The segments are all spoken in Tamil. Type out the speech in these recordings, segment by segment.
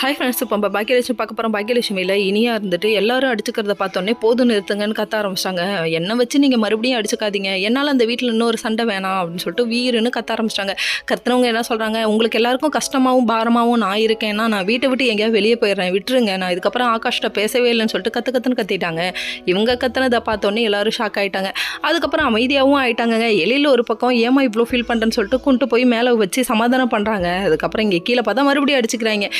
ஹாய் ஃப்ரெண்ட்ஸ் இப்போ நம்ம பாக்கியலட்சுமி பார்க்க போகிறோம் பாக்கியலட்சுமியில் இனியாக இருந்துட்டு எல்லாரும் அடிச்சுக்கிறத பார்த்தோன்னே போதும் நிறுத்துங்கன்னு கத்த ஆரம்பிச்சிட்டாங்க. என்னை வச்சு நீங்கள் மறுபடியும் அடிச்சுக்காதீங்க. என்னால் அந்த வீட்டில் இன்னொரு சண்டை வேணாம் அப்படின்னு சொல்லிட்டு வீருன்னு கத்த ஆரம்பிச்சிட்டாங்க. கத்துனவங்க என்ன சொல்கிறாங்க உங்களுக்கு எல்லாருக்கும் கஷ்டமாகவும் பாரமாகவும் நான் இருக்கேன்னா நான் வீட்டை விட்டு எங்கேயாவது வெளியே போயிடுறேன். விட்டுருங்க. நான் இதுக்கப்புறம் ஆகாஷ்ட பேசவே இல்லைன்னு சொல்லிட்டு கற்று கத்துன்னு கத்திட்டாங்க. இவங்க கத்துனதை பார்த்தோன்னே எல்லாரும் ஷாக் ஆகிட்டாங்க அதுக்கப்புறம் அமைதியாகவும் ஆகிட்டாங்க எழில ஒரு பக்கம் ஏமா இவ்வளோ ஃபீல் பண்ணுறேன்னு சொல்லிட்டு கொண்டு போய் மேலே வச்சு சமாதானம் பண்ணுறாங்க அதுக்கப்புறம் இங்கே கீழே பார்த்தா மறுபடியும் அடிச்சுக்கிறாங்க.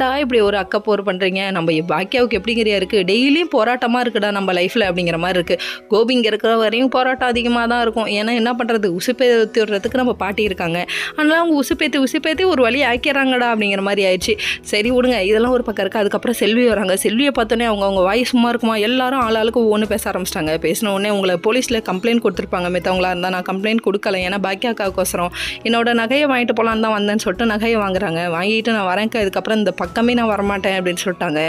ஏன்டா இப்படி ஒரு அக்கா போர் பண்ணுறீங்க நம்ம பாக்கியாவுக்கு எப்படிங்கிறியா இருக்குது டெய்லியும் போராட்டமாக இருக்குடா நம்ம லைஃப்பில் அப்படிங்கிற மாதிரி இருக்குது கோபிங்க இருக்கிற வரையும் போராட்டம் அதிகமாக தான் இருக்கும். ஏன்னா என்ன பண்ணுறது உசுப்பேத்தி விடுறதுக்கு நம்ம பாட்டி இருக்காங்க. அதனால் அவங்க உசுப்பேத்தி உசுப்பேத்தி ஒரு வழி ஆக்கிறாங்கடா அப்படிங்கிற மாதிரி ஆயிடுச்சு. சரி விடுங்க. இதெல்லாம் ஒரு பக்கம் இருக்குது அதுக்கப்புறம் செல்வி வராங்க. செல்வியை பார்த்தோன்னே அவங்க அவங்க வாய் சும்மா இருக்குமா? எல்லாரும் ஆளாளுக்கு ஒவ்வொன்று பேச ஆரம்பிச்சிட்டாங்க. பேசின உடனே உங்களை போலீஸில் கம்ப்ளைண்ட் கொடுத்துருப்பாங்க. மித்தவங்களா இருந்தால் நான் கம்ப்ளைண்ட் கொடுக்கல. ஏன்னா பாக்கியாக்காவுக்கோசரம் என்னோட நகையை வாங்கிட்டு போகலான்னு தான் வந்தேன்னு சொல்லிட்டு நகையை வாங்குறாங்க. வாங்கிட்டு நான் வரேன்க்கா. இதுக்கப்புறம் இந்த பக்கம் நான் வரமாட்டேன் அப்படின்னு சொல்லிட்டாங்க.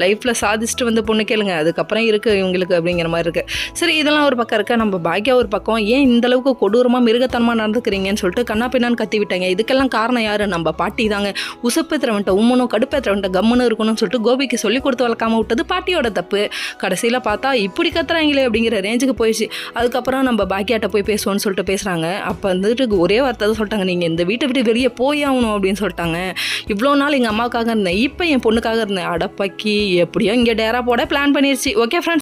லைஃப்பில் சாதிச்சுட்டு வந்து பொண்ணு கேளுங்க அதுக்கப்புறம் இருக்குது இவங்களுக்கு அப்படிங்கிற மாதிரி இருக்குது சரி இதெல்லாம் ஒரு பக்கம் இருக்க? நம்ம பாக்கியா ஒரு பக்கம். ஏன் இந்த அளவுக்கு கொடூரமாக மிருகத்தனமாக நடந்துக்கிறீங்கன்னு சொல்லிட்டு கண்ணா பின்னான்னு கத்தி விட்டாங்க. இதுக்கெல்லாம் காரணம் யார்? நம்ம பாட்டி தாங்க. உசுப்பேத்துறவன்ட்ட உம்மனும் கடுப்பேத்துறவன்ட்ட கம்முன்னு இருக்கணும்னு சொல்லிட்டு கோபிக்கு சொல்லி கொடுத்து வளர்க்காம விட்டது பாட்டியோட தப்பு. கடைசியில் பார்த்தா இப்படி கத்துறாங்களே அப்படிங்கிற ரேஞ்சுக்கு போயிடுச்சு. அதுக்கப்புறம் நம்ம பாக்கியாட்ட போய் பேசுவோம்னு சொல்லிட்டு பேசுகிறாங்க அப்போ வந்துட்டு ஒரே வார்த்தை தான் சொல்லிட்டாங்க. நீங்கள் இந்த வீட்டை விட்டு வெளியே போய் ஆகணும் அப்படின்னு சொல்லிட்டாங்க. இவ்வளோ நாள் எங்கள் அம்மாவுக்காக இருந்தேன். இப்போ என் பொண்ணுக்காக இருந்தேன். அடப்பக்கி எப்படியோ இங்கே டேரா போட பிளான் பண்ணிருச்சு. Okay friends